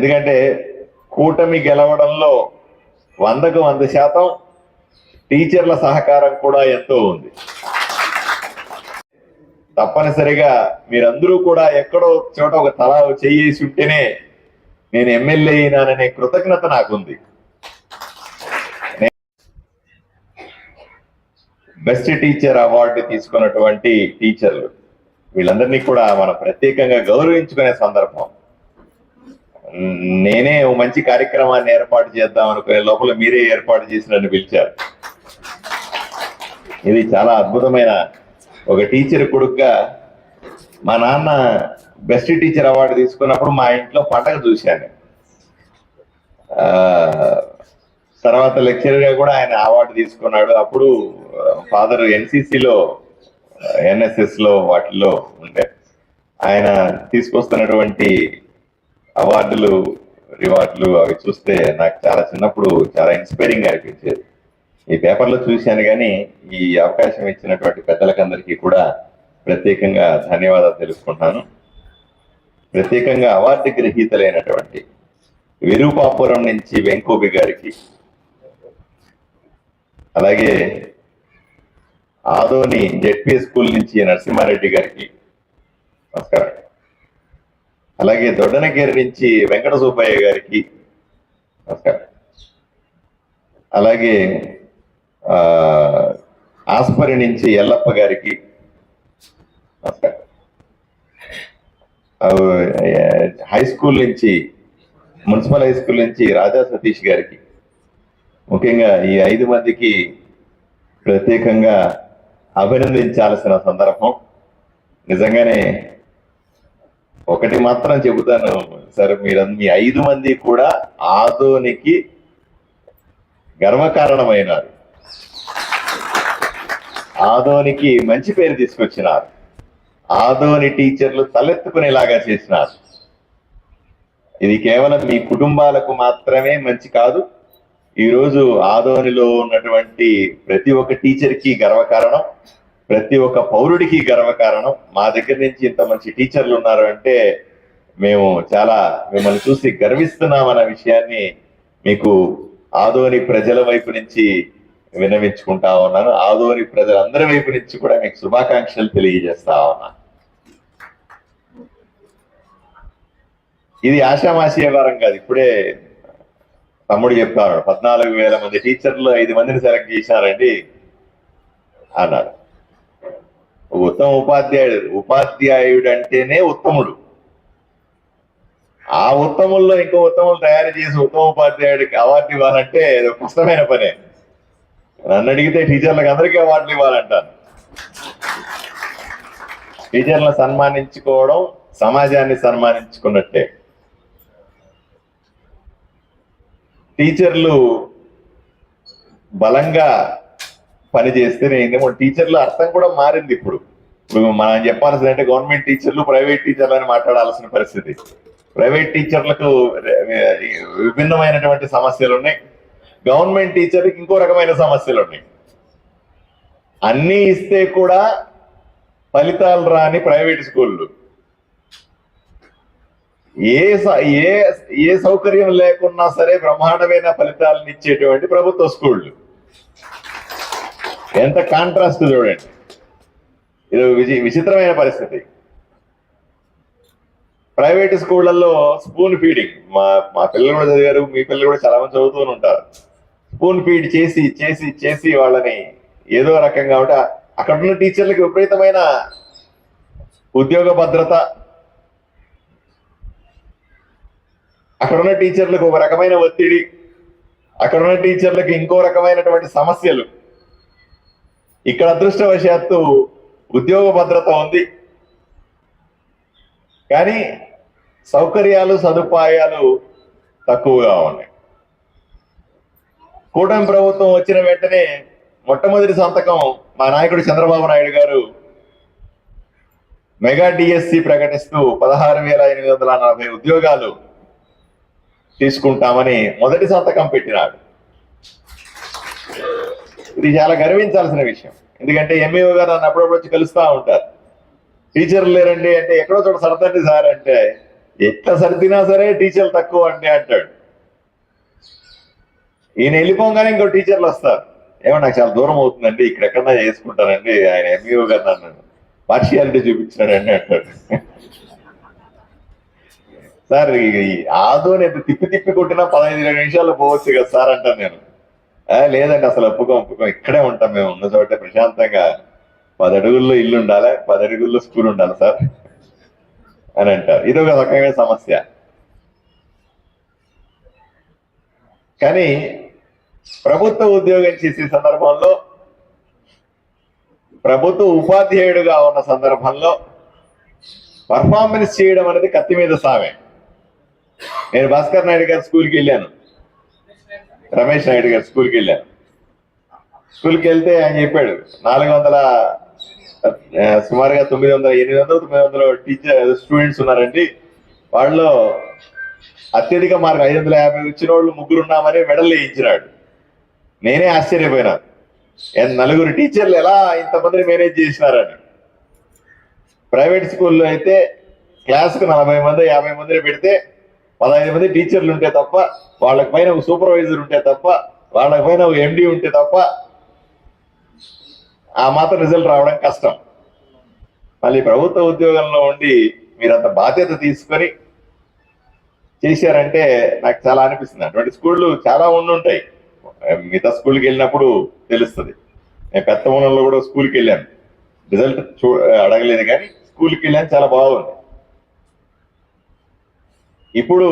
ఎందుకంటే కూటమి గెలవడంలో వందకు వంద శాతం టీచర్ల సహకారం కూడా ఎంతో ఉంది. తప్పనిసరిగా మీరందరూ కూడా ఎక్కడో చోట ఒక తలా చేయేసి ఉంటేనే నేను ఎమ్మెల్యే అయినాననే కృతజ్ఞత నాకుంది. బెస్ట్ టీచర్ అవార్డు తీసుకున్నటువంటి టీచర్లు. వీళ్ళందరినీ కూడా మనం ప్రత్యేకంగా గౌరవించుకునే సందర్భం. నేనే ఓ మంచి కార్యక్రమాన్ని ఏర్పాటు చేద్దాం అనుకునే లోపల మీరే ఏర్పాటు చేసి నన్ను పిలిచారు. ఇది చాలా అద్భుతమైన ఒక టీచర్ కొడుకుగా మా నాన్న బెస్ట్ టీచర్ అవార్డు తీసుకున్నప్పుడు మా ఇంట్లో పండగ చూశాను. తర్వాత లెక్చరర్గా కూడా ఆయన అవార్డు తీసుకున్నాడు. అప్పుడు ఫాదర్ ఎన్సిసిలో ఎన్ఎస్ఎస్లో వాటిల్లో ఉండే ఆయన తీసుకొస్తున్నటువంటి అవార్డులు రివార్డులు అవి చూస్తే నాకు చాలా చిన్నప్పుడు చాలా ఇన్స్పైరింగ్ అనిపించేది. ఈ పేపర్లో చూశాను కానీ ఈ అవకాశం ఇచ్చినటువంటి పెద్దలకందరికీ కూడా ప్రత్యేకంగా ధన్యవాదాలు తెలుసుకుంటున్నాను ప్రత్యేకంగా అవార్డు గ్రహీతలైనటువంటి విరూపాపురం నుంచి వెంకోబి గారికి అలాగే ఆదోని జెడ్పీ స్కూల్ నుంచి నరసింహారెడ్డి గారికి నమస్కారం. అలాగే దొడ్డనగేరి నుంచి వెంకట సుబ్బయ్య గారికి నమస్కారం. అలాగే ఆస్పరి నుంచి ఎల్లప్ప గారికి హై స్కూల్ నుంచి మున్సిపల్ హై స్కూల్ నుంచి రాజా సతీష్ గారికి ముఖ్యంగా ఈ ఐదు మందికి ప్రత్యేకంగా అభినందించాల్సిన సందర్భం. నిజంగానే ఒకటి మాత్రం చెబుతాను. సార్ మీరు మీ ఐదు మంది కూడా ఆదోనికి గర్వకారణమైనారు. ఆదోనికి మంచి పేరు తీసుకొచ్చినారు. ఆదోని టీచర్లు తలెత్తుకునేలాగా చేసినారు. ఇది కేవలం మీ కుటుంబాలకు మాత్రమే మంచి కాదు. ఈరోజు ఆదోనిలో ఉన్నటువంటి ప్రతి ఒక్క టీచర్కి గర్వకారణం. ప్రతి ఒక్క పౌరుడికి గర్వకారణం మా దగ్గర నుంచి ఇంత మంచి టీచర్లు ఉన్నారు అంటే మేము చాలా మిమ్మల్ని చూసి గర్విస్తున్నాం అన్న విషయాన్ని మీకు ఆదోని ప్రజల వైపు నుంచి వినవించుకుంటా ఉన్నాను. ఆదోని ప్రజలందరి వైపు నుంచి కూడా మీకు శుభాకాంక్షలు తెలియజేస్తా ఉన్నాను ఇది ఆషామాషి వ్యవహారం కాదు. ఇప్పుడే తమ్ముడు చెప్తాడు పద్నాలుగు వేల మంది టీచర్లు ఐదు మందిని సెలెక్ట్ చేశారండి అన్నారు ఉత్తమ ఉపాధ్యాయుడు ఉపాధ్యాయుడు అంటేనే ఉత్తముడు. ఆ ఉత్తముల్లో ఇంకో ఉత్తములు తయారు చేసి ఉత్తమ ఉపాధ్యాయుడికి అవార్డు ఇవ్వాలంటే కష్టమైన పనే. నన్ను అడిగితే టీచర్లకు అందరికీ అవార్డులు ఇవ్వాలంటాను. టీచర్లను సన్మానించుకోవడం సమాజాన్ని సన్మానించుకున్నట్టే. టీచర్లు బలంగా పనిచేస్తే నేను టీచర్ల అర్థం కూడా మారింది ఇప్పుడు. ఇప్పుడు మనం చెప్పాల్సింది అంటే గవర్నమెంట్ టీచర్లు ప్రైవేట్ టీచర్లు అని మాట్లాడాల్సిన పరిస్థితి. ప్రైవేట్ టీచర్లకు విభిన్నమైనటువంటి సమస్యలు ఉన్నాయి. గవర్నమెంట్ టీచర్కి ఇంకో రకమైన సమస్యలు ఉన్నాయి. అన్నీ ఇస్తే కూడా ఫలితాలు రాని ప్రైవేట్ స్కూళ్ళు. ఏ ఏ ఏ సౌకర్యం లేకున్నా సరే బ్రహ్మాండమైన ఫలితాలను ఇచ్చేటువంటి ప్రభుత్వ స్కూళ్ళు. ఎంత కాంట్రాస్ట్ చూడండి. ఇది విచి- విచిత్రమైన పరిస్థితి. ప్రైవేట్ స్కూళ్ళల్లో స్పూన్ ఫీడింగ్. మా మా పిల్లలు కూడా చదివారు మీ పిల్లలు కూడా చాలా మంది చదువుతూ ఉంటారు. స్పూన్ ఫీడ్ చేసి చేసి చేసి వాళ్ళని ఏదో రకంగా ఉంటే అక్కడ ఉన్న టీచర్లకు విపరీతమైన ఉద్యోగ భద్రత. అక్కడ ఉన్న టీచర్లకు ఒక రకమైన ఒత్తిడి. అక్కడ ఉన్న టీచర్లకు ఇంకో రకమైనటువంటి సమస్యలు. ఇక్కడ అదృష్టవశాత్తు ఉద్యోగ భద్రత ఉంది. కానీ సౌకర్యాలు సదుపాయాలు తక్కువగా ఉన్నాయి. కూటమి ప్రభుత్వం వచ్చిన వెంటనే మొట్టమొదటి సంతకం మా నాయకుడు చంద్రబాబు నాయుడు గారు మెగా డిఎస్సి ప్రకటిస్తూ పదహారు వేల ఎనిమిది వందల నలభై ఉద్యోగాలు తీసుకుంటామని మొదటి సంతకం పెట్టినాడు. ఇది చాలా గర్వించాల్సిన విషయం. ఎందుకంటే ఎంఈఓ గారు నన్ను అప్పుడప్పుడు వచ్చి కలుస్తా ఉంటారు. టీచర్లు లేరండి అంటే ఎక్కడో చోట సరదండి సార్ అంటే ఎట్లా సర్దినా సరే టీచర్లు తక్కువ అండి అంటాడు. ఈయన వెళ్ళిపోగానే ఇంకో టీచర్లు వస్తారు. ఏమో నాకు చాలా దూరం అవుతుందండి ఇక్కడ ఎక్కడన్నా చేసుకుంటానండి ఆయన ఎంఈఓ గారు నన్ను పార్షియాలిటీ చూపించాడండి అంటాడు. సార్ ఈ నేను తిప్పి తిప్పి కొట్టినా పదహైదు ఇరవై నిమిషాలు పోవచ్చు కదా సార్ అంటాను నేను. లేదండి అసలు ఒప్పుకో ఒప్పుకో. ఇక్కడే ఉంటాం మేము ఉన్న చోట ప్రశాంతంగా. పది అడుగుల్లో ఇల్లు ఉండాలి? పది అడుగుల్లో స్కూల్ ఉండాలి సార్? అని అంటారు. ఇది ఒక రకమైన సమస్య. కానీ ప్రభుత్వ ఉద్యోగం చేసే సందర్భంలో ప్రభుత్వ ఉపాధ్యాయుడుగా ఉన్న సందర్భంలో పర్ఫార్మెన్స్ చేయడం అనేది కత్తి మీద సామే. నేను భాస్కర్ నాయుడు గారి స్కూల్కి వెళ్ళాను. రమేష్ నాయుడు గారు స్కూల్కి వెళ్ళాను స్కూల్కి వెళ్తే ఆయన చెప్పాడు నాలుగు వందల సుమారుగా తొమ్మిది వందల ఎనిమిది వందల తొమ్మిది వందల టీచర్ స్టూడెంట్స్ ఉన్నారండి. వాళ్ళు అత్యధిక మార్క్ ఐదు వందల యాభై వచ్చిన వాళ్ళు ముగ్గురు ఉన్నామని మెడల్ వేయించినాడు. నేనే ఆశ్చర్యపోయినా. నలుగురు టీచర్లు ఎలా ఇంతమందిని మేనేజ్ చేసినారని. ప్రైవేట్ స్కూల్లో అయితే క్లాస్కు నలభై మంది యాభై మందిని పెడితే పదహైదు మంది టీచర్లు ఉంటే తప్ప వాళ్ళకి పైన ఒక సూపర్వైజర్ ఉంటే తప్ప వాళ్ళకి పైన ఒక ఎండి ఉంటే తప్ప ఆ మాత్రం రిజల్ట్ రావడం కష్టం. మళ్ళీ ప్రభుత్వ ఉద్యోగంలో ఉండి మీరంత బాధ్యత తీసుకొని చేశారంటే నాకు చాలా అనిపిస్తుంది. అటువంటి స్కూళ్ళు చాలా ఉండుంటాయి మిగతా స్కూల్కి వెళ్ళినప్పుడు తెలుస్తుంది. నేను పెద్దమూలంలో కూడా స్కూల్కి వెళ్ళాను. రిజల్ట్ చూ అడగలేదు కానీ స్కూల్కి వెళ్ళాను చాలా బాగుంది. ఇప్పుడు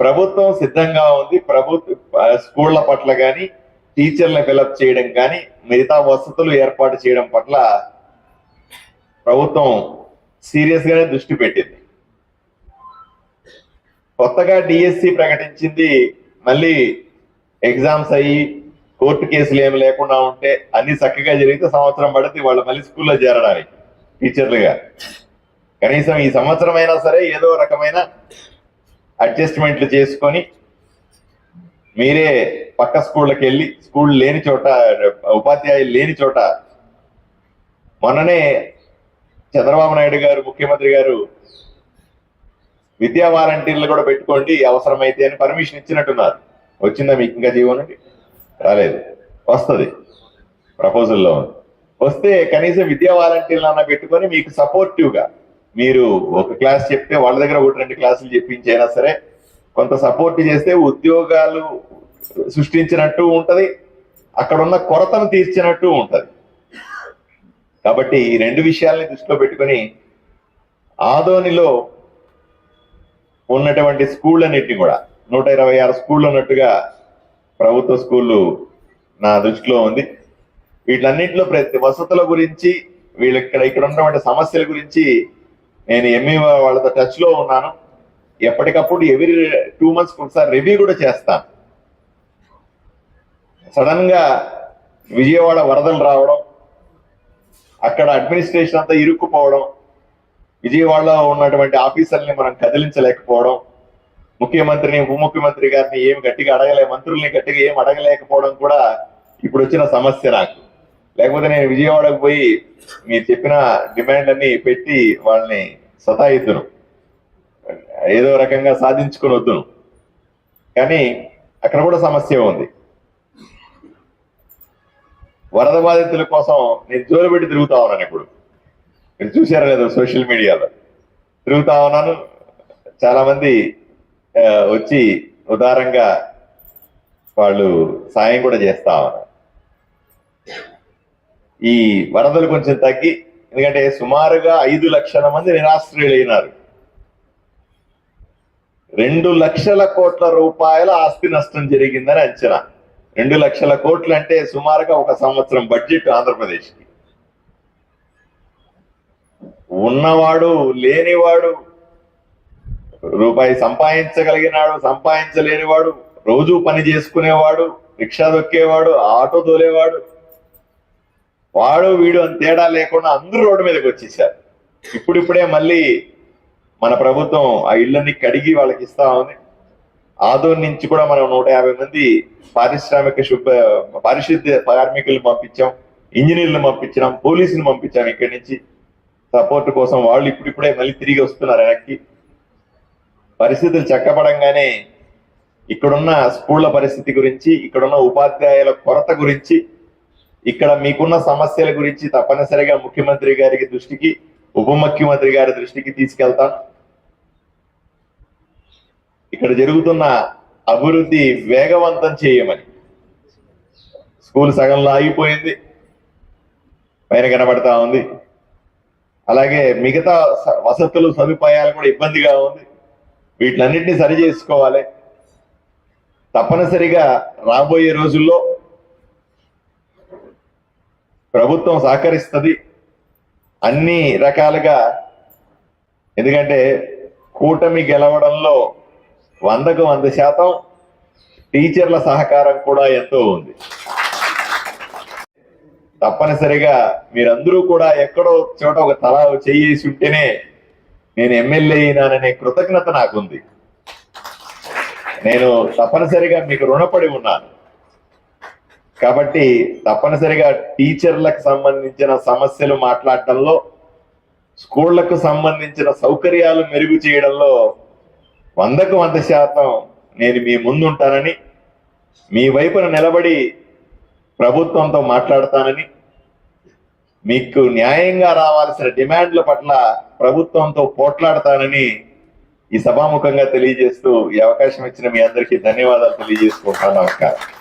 ప్రభుత్వం సిద్ధంగా ఉంది. ప్రభుత్వ స్కూళ్ళ పట్ల కానీ టీచర్లను ఫిలప్ చేయడం కానీ మిగతా వసతులు ఏర్పాటు చేయడం పట్ల ప్రభుత్వం సీరియస్ గానే దృష్టి పెట్టింది. కొత్తగా డిఎస్సి ప్రకటించింది. మళ్ళీ ఎగ్జామ్స్ అయ్యి కోర్టు కేసులు ఏమి లేకుండా ఉంటే అన్ని చక్కగా జరిగితే సంవత్సరం పడితే వాళ్ళు మళ్ళీ స్కూల్లో చేరడానికి టీచర్లుగా. కనీసం ఈ సంవత్సరం అయినా సరే ఏదో రకమైన అడ్జస్ట్మెంట్లు చేసుకొని మీరే పక్క స్కూళ్ళకి వెళ్ళి స్కూల్ లేని చోట ఉపాధ్యాయులు లేని చోట మొన్ననే చంద్రబాబు నాయుడు గారు ముఖ్యమంత్రి గారు విద్యా వాలంటీర్లు కూడా పెట్టుకోండి అవసరమైతే అని పర్మిషన్ ఇచ్చినట్టున్నారు. వచ్చిందా మీకు ఇంకా జీవనండి రాలేదు. వస్తుంది. ప్రపోజల్లో వస్తే కనీసం విద్యా వాలంటీర్లు అన్న పెట్టుకొని మీకు సపోర్టివ్గా మీరు ఒక క్లాస్ చెప్తే వాళ్ళ దగ్గర ఒకటి రెండు క్లాసులు చెప్పించైనా సరే కొంత సపోర్ట్ చేస్తే ఉద్యోగాలు సృష్టించినట్టు ఉంటది అక్కడ ఉన్న కొరతను తీర్చినట్టు ఉంటది. కాబట్టి ఈ రెండు విషయాల్ని దృష్టిలో పెట్టుకొని ఆదోనిలో ఉన్నటువంటి స్కూళ్ళన్నిటిని కూడా నూట ఇరవై ఆరు స్కూళ్ళు ఉన్నట్టుగా ప్రభుత్వ స్కూళ్ళు నా దృష్టిలో ఉంది. వీటిలన్నింటిలో ప్రతి వసతుల గురించి వీళ్ళు ఇక్కడ ఇక్కడ ఉన్నటువంటి సమస్యల గురించి నేను ఎంఏ వాళ్ళతో టచ్లో ఉన్నాను. ఎప్పటికప్పుడు ఎవ్రీ టూ మంత్స్ ఒకసారి రివ్యూ కూడా చేస్తాను. సడన్గా విజయవాడ వరదలు రావడం అక్కడ అడ్మినిస్ట్రేషన్ అంతా ఇరుక్కుపోవడం విజయవాడలో ఉన్నటువంటి ఆఫీసర్ని మనం కదిలించలేకపోవడం ముఖ్యమంత్రిని ఉప ముఖ్యమంత్రి గారిని ఏమి గట్టిగా అడగలే మంత్రుల్ని గట్టిగా ఏమి అడగలేకపోవడం కూడా ఇప్పుడు వచ్చిన సమస్య నాకు. లేకపోతే నేను విజయవాడకు పోయి మీరు చెప్పిన డిమాండ్ అన్ని పెట్టి వాళ్ళని సతాయిద్దును. ఏదో రకంగా సాధించుకుని వద్దును. కానీ అక్కడ కూడా సమస్య ఉంది. వరద బాధితుల కోసం నేను జోలు పెట్టి తిరుగుతా ఉన్నాను ఇప్పుడు. మీరు చూసారా లేదా సోషల్ మీడియాలో. తిరుగుతా ఉన్నాను. చాలా మంది వచ్చి ఉదారంగా వాళ్ళు సాయం కూడా చేస్తా ఉన్నారు. ఈ వరదలు కొంచెం తగ్గి ఎందుకంటే సుమారుగా ఐదు లక్షల మంది నిరాశ్రయులైనారు. రెండు లక్షల కోట్ల రూపాయల ఆస్తి నష్టం జరిగిందని అంచనా. రెండు లక్షల కోట్లు అంటే సుమారుగా ఒక సంవత్సరం బడ్జెట్ ఆంధ్రప్రదేశ్కి. ఉన్నవాడు లేనివాడు రూపాయి సంపాదించగలిగినాడు సంపాదించలేనివాడు రోజు పని చేసుకునేవాడు రిక్షా దొక్కేవాడు ఆటో తోలేవాడు వాడు వీడు అని తేడా లేకుండా అందరూ రోడ్డు మీదకి వచ్చేసారు. ఇప్పుడిప్పుడే మళ్ళీ మన ప్రభుత్వం ఆ ఇళ్ళని కడిగి వాళ్ళకి ఇస్తా ఉంది. ఆదోన్ నుంచి కూడా మనం నూట యాభై మంది పారిశ్రామిక శుభ్ర పారిశుద్ధ్య కార్మికులు పంపించాం ఇంజనీర్లు పంపించాం పోలీసులు పంపించాం ఇక్కడి నుంచి. సపోర్ట్ కోసం వాళ్ళు ఇప్పుడిప్పుడే మళ్ళీ తిరిగి వస్తున్నారు వెనక్కి. పరిస్థితులు చక్కబడంగానే ఇక్కడున్న స్కూళ్ళ పరిస్థితి గురించి ఇక్కడున్న ఉపాధ్యాయుల కొరత గురించి ఇక్కడ మీకున్న సమస్యల గురించి తప్పనిసరిగా ముఖ్యమంత్రి గారికి దృష్టికి ఉప ముఖ్యమంత్రి గారి దృష్టికి తీసుకెళ్తాం. ఇక్కడ జరుగుతున్న అభివృద్ధి వేగవంతం చేయమని. స్కూల్ సగంలో ఆగిపోయింది. పైన కనబడతా ఉంది. అలాగే మిగతా వసతులు సదుపాయాలు కూడా ఇబ్బందిగా ఉంది. వీటిలన్నింటినీ సరి చేసుకోవాలి. తప్పనిసరిగా రాబోయే రోజుల్లో ప్రభుత్వం సహకరిస్తుంది అన్ని రకాలుగా. ఎందుకంటే కూటమి గెలవడంలో వందకు వంద శాతం టీచర్ల సహకారం కూడా ఎంతో ఉంది. తప్పనిసరిగా మీరందరూ కూడా ఎక్కడో చోట ఒక తల చేయేసి ఉంటేనే నేను ఎమ్మెల్యే అయినాననే కృతజ్ఞత నాకుంది. నేను తప్పనిసరిగా మీకు రుణపడి ఉన్నాను. కాబట్టి తప్పనిసరిగా టీచర్లకు సంబంధించిన సమస్యలు మాట్లాడటంలో స్కూళ్ళకు సంబంధించిన సౌకర్యాలు మెరుగు చేయడంలో వందకు వంద శాతం నేను మీ ముందుంటానని మీ వైపున నిలబడి ప్రభుత్వంతో మాట్లాడతానని మీకు న్యాయంగా రావాల్సిన డిమాండ్ల పట్ల ప్రభుత్వంతో పోట్లాడతానని ఈ సభాముఖంగా తెలియజేస్తూ ఈ అవకాశం ఇచ్చిన మీ అందరికీ ధన్యవాదాలు తెలియజేసుకుంటాను నమస్కారం.